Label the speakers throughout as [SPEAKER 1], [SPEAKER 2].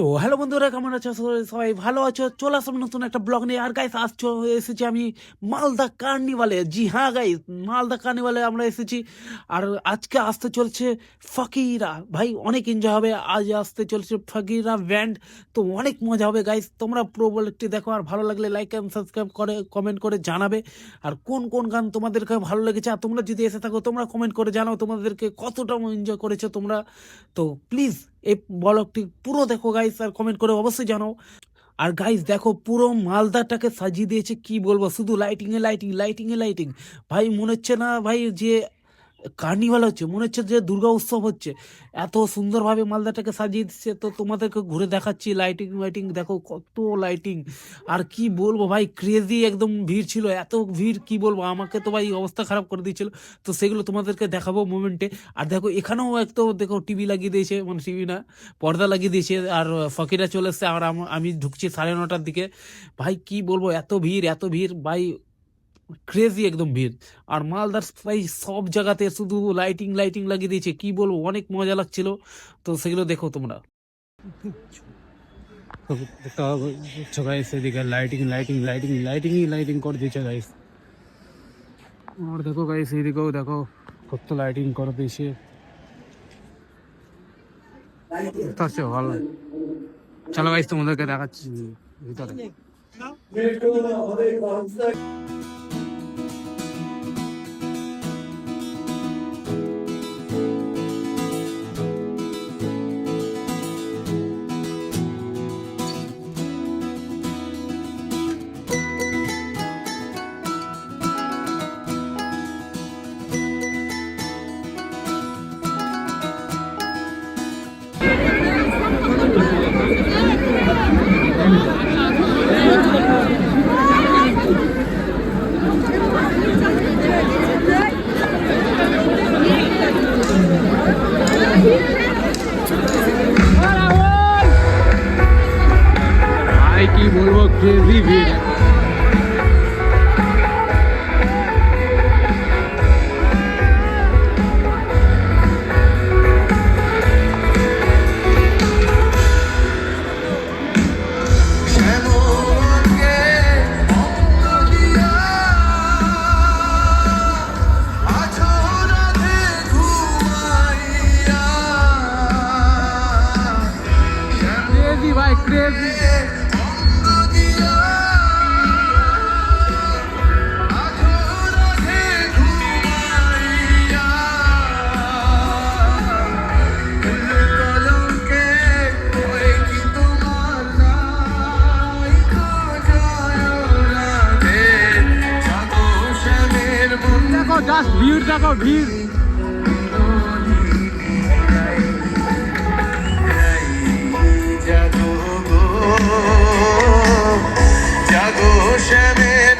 [SPEAKER 1] তো হ্যালো বন্ধুরা, কেমন আছো? সবাই ভালো আছো। চলে আসলাম নতুন একটা ব্লগ নিয়ে। আর গাইস আজ এসেছি আমি মালদা কার্নিভালে জি হ্যাঁ গাইস মালদা কার্নিভালে আমরা এসেছি। আর আজকে আসতে চলছে ফকিরা। ভাই, অনেক এনজয় হবে। আজ আসতে চলছে ফকিরা ব্যান্ড তো অনেক মজা হবে গাইস তোমরা পুরো বলেটি দেখো। আর ভালো লাগলে লাইক অ্যান্ড সাবস্ক্রাইব করে কমেন্ট করে জানাবে। আর কোন কোন গান তোমাদেরকে ভালো লেগেছে? আর তোমরা যদি এসে থাকো, তোমরা কমেন্ট করে জানাও তোমাদেরকে কতটা এনজয় করেছ তোমরা। তো প্লিজ এই ব্লগটি পুরো দেখো গাইস আর কমেন্ট করে অবশ্যই জানাও। আর গাইস দেখো, পুরো মালদাটাকে সাজিয়ে দিয়েছে, কি বলব? শুধু লাইটিংয়ে লাইটিং লাইটিংয়ে লাইটিং ভাই, মনে হচ্ছে না, ভাই, যে কার্নিভাল হচ্ছে, মনে হচ্ছে যে দুর্গা উৎসব হচ্ছে। এত সুন্দরভাবে মালদাটাকে সাজিয়ে দিচ্ছে, তো তোমাদেরকে ঘুরে দেখাচ্ছি লাইটিং লাইটিং দেখো কত লাইটিং আর কি বলব ভাই ক্রেজি একদম ভিড় ছিল, এত ভিড়, কি বলব, আমাকে তো ভাই অবস্থা খারাপ করে দিয়েছিল। তো সেগুলো তোমাদেরকে দেখাবো মোমেন্টে আর দেখো, এখানেও এক তো দেখো টিভি লাগিয়ে দিয়েছে মানে টিভি না, পর্দা লাগিয়ে দিয়েছে, আর ফকিরা চলে এসছে, আর আমি ঢুকছি সাড়ে নটার দিকে। ভাই, কি বলব, এত ভিড় এত ভিড়, ভাই ক্রেজি একদম ভিড়। আর মালদার ভাই সব জায়গাতে শুধু লাইটিং লাইটিং লাগিয়ে দিয়েছে। কি বলব অনেক মজা লাগছিল। তো সেগুলো দেখো তোমরা। গাইস এদিকে লাইটিং লাইটিং লাইটিং লাইটিংই লাইটিং করে দিয়েছে গাইস আর দেখো গাইস এদিকেও দেখো কত লাইটিং করে দিয়েছে। ভালো চলো গাইস তোমাদেরকে দেখাচ্ছি। ভিতরে। কি বলব ক্রেজি ভিড়। ভিড় দেখো ভিড়।
[SPEAKER 2] জাগো শ্যামের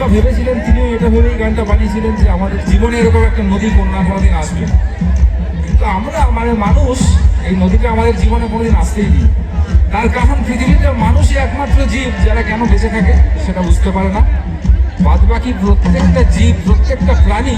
[SPEAKER 2] বা ভেবেছিলেন তিনিও এটা ভেবেই গানটা বানিয়েছিলেন যে আমাদের জীবনে এরকম একটা নদী কন্যা কোনোদিন আসবে। কিন্তু আমরা মানে মানুষ, এই নদীটা আমাদের জীবনে কোনোদিন আসতেই নেই। তার কারণ পৃথিবীতে মানুষই একমাত্র জীব যারা কেন বেঁচে থাকে সেটা বুঝতে পারে না। বাদ বাকি প্রত্যেকটা জীব, প্রত্যেকটা প্রাণী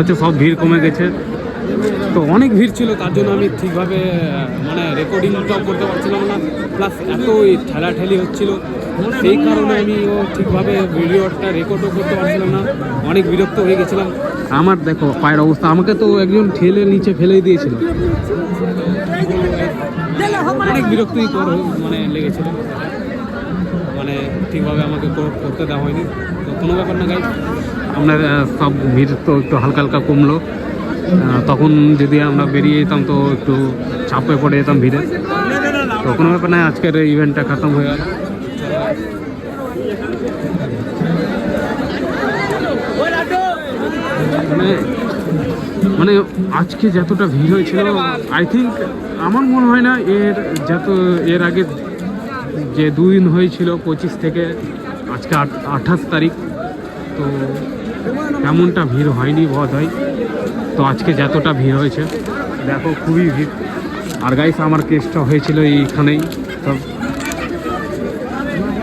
[SPEAKER 3] এখন সব ভিড় কমে গেছে। তো অনেক ভিড় ছিল, তার জন্য আমি ঠিকভাবে মানে রেকর্ডিংটাও করতে পারছিলাম না। প্লাস এত ঠেলাঠেলি হচ্ছিল, সেই কারণে আমি ও ঠিকভাবে ভিডিওটা রেকর্ডও করতে পারছিলাম না। অনেক বিরক্ত হয়ে গেছিলাম। আমার দেখো, পায়ের অবস্থা, আমাকে তো একজন ঠেলে নিচে ফেলেই দিয়েছিল। অনেক বিরক্তিকর হয়ে- মানে লেগেছিল। মানে ঠিকভাবে আমাকে করতে দেওয়া হয়নি। তো কোনো ব্যাপার না গাই আহ, সব ভিড় তো একটু হালকা হালকা কমলো। তখন যদি আমরা বেরিয়ে যেতাম তো একটু চাপে পড়ে যেতাম ভিড়ে। তো কোনো ব্যাপার না আজকের ইভেন্টটা খতম হয়ে গেল। মানে মানে আজকে যতটা ভিড় হয়েছিল আই থিঙ্ক আমার মনে হয় না এর যত এর আগে যে দুই দিন হয়েছিল পঁচিশ থেকে আজকে আঠাশ তারিখ তো তেমনটা ভিড় হয়নি বোধ হয় তো আজকে যতটা ভিড় হয়েছে, দেখো খুবই ভিড়। আর গাইস আমার কেসটা হয়েছিল এইখানেই। সব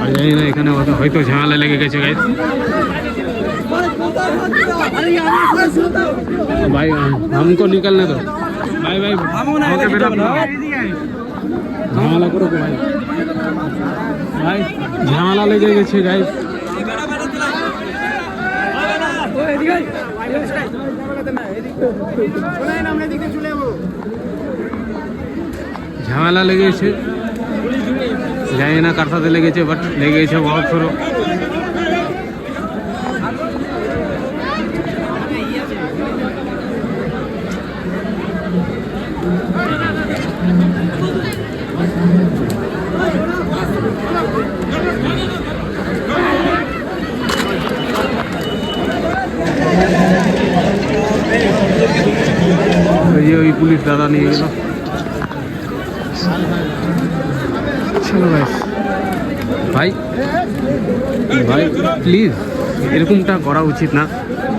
[SPEAKER 3] আর জানি না এখানে হয়তো ঝামেলা লেগে গেছে গাইস ভাই হামকো নিকালনে তো। ভাই ভাই ঝামেলা করো ভাই। ভাই, ঝামেলা লেগে গেছে গাইস ঝামেলা লেগেছে। জানি না কার সাথে লেগেছে বাট লেগেছে বহু সরো যে ওই পুলিশ দাদা নিয়ে গেল। ভাই ভাই প্লিজ এরকমটা করা উচিত না।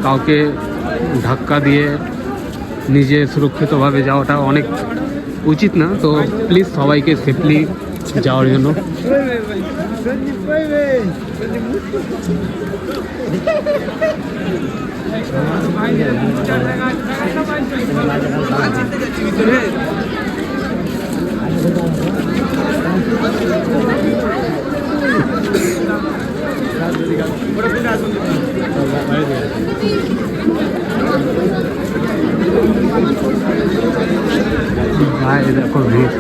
[SPEAKER 3] কাউকে ধাক্কা দিয়ে নিজে সুরক্ষিতভাবে যাওয়াটা অনেক উচিত না। তো প্লিজ সবাইকে সেফলি যাওয়ার জন্য। ভাই দেখো ভিড়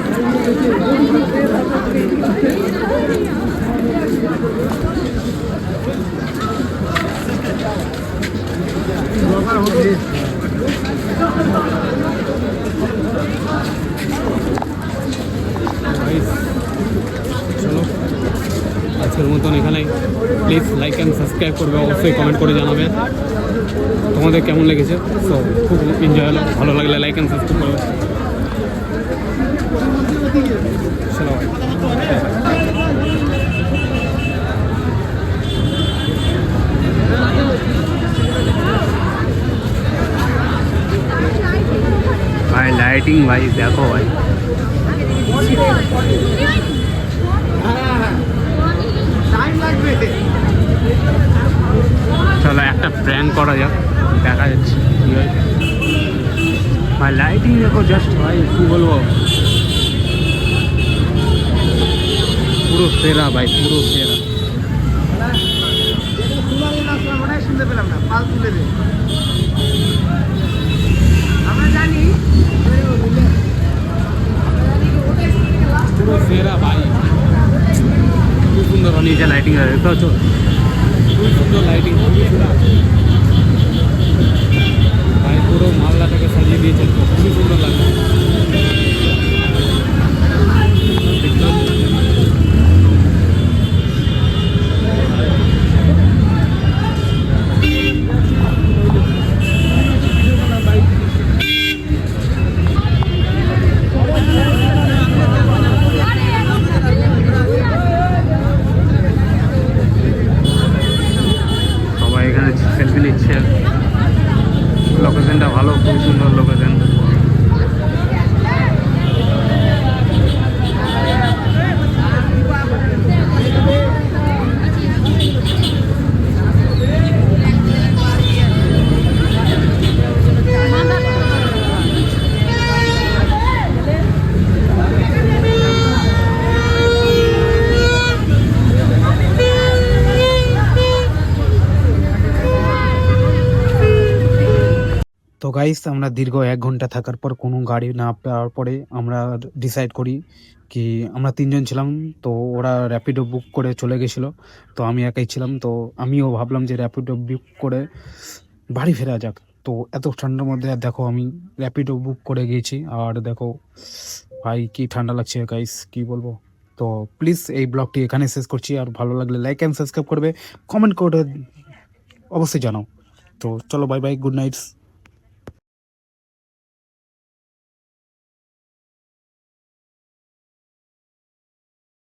[SPEAKER 3] চলো আজকের মতন এখানে প্লিজ লাইক অ্যান্ড সাবস্ক্রাইব করবে অবশ্যই কমেন্ট করে জানাবে। তোমাদের কেমন লেগেছে? সো খুব এনজয় হলো। ভালো লাগলে লাইক অ্যান্ড সাবস্ক্রাইব করবে চলো ভাই লাইটিং ভাই। দেখো প্র্যাঙ্ক করা যাক, দেখা যাচ্ছে কি হয়। ভাই লাইটিং দেখো জাস্ট ভাই, কি বলব? পুরো সেরা ভাই, পুরো সেরা।
[SPEAKER 4] শুনতে পেলাম না আমরা জানি
[SPEAKER 3] পুরো সেরা ভাই। খুব সুন্দর নিচে লাইটিং খুব সুন্দর লাইটিং খুবই সুন্দর পুরো মালদাটাকে সাজিয়ে দিয়েছেন খুবই সুন্দর লাগছে
[SPEAKER 1] তো গাইস আমরা দীর্ঘ এক ঘণ্টা থাকার পর কোনো গাড়ি না পাওয়ার পরে আমরা ডিসাইড করি কি আমরা তিনজন ছিলাম, তো ওরা র্যাপিডো বুক করে চলে গেছিল। তো আমি একাই ছিলাম, তো আমিও ভাবলাম যে র্যাপিডো বুক করে বাড়ি ফেরা যাক। তো এত ঠান্ডার মধ্যে আর দেখো আমি র্যাপিডো বুক করে গিয়েছি, আর দেখো ভাই কি ঠান্ডা লাগছে গাইস কি বলব। তো প্লিজ এই ব্লগটি এখানে শেষ করছি, আর ভালো লাগলে লাইক অ্যান্ড সাবস্ক্রাইব করবে কমেন্ট করে অবশ্যই জানাও। তো চলো বাই বাই গুড নাইটস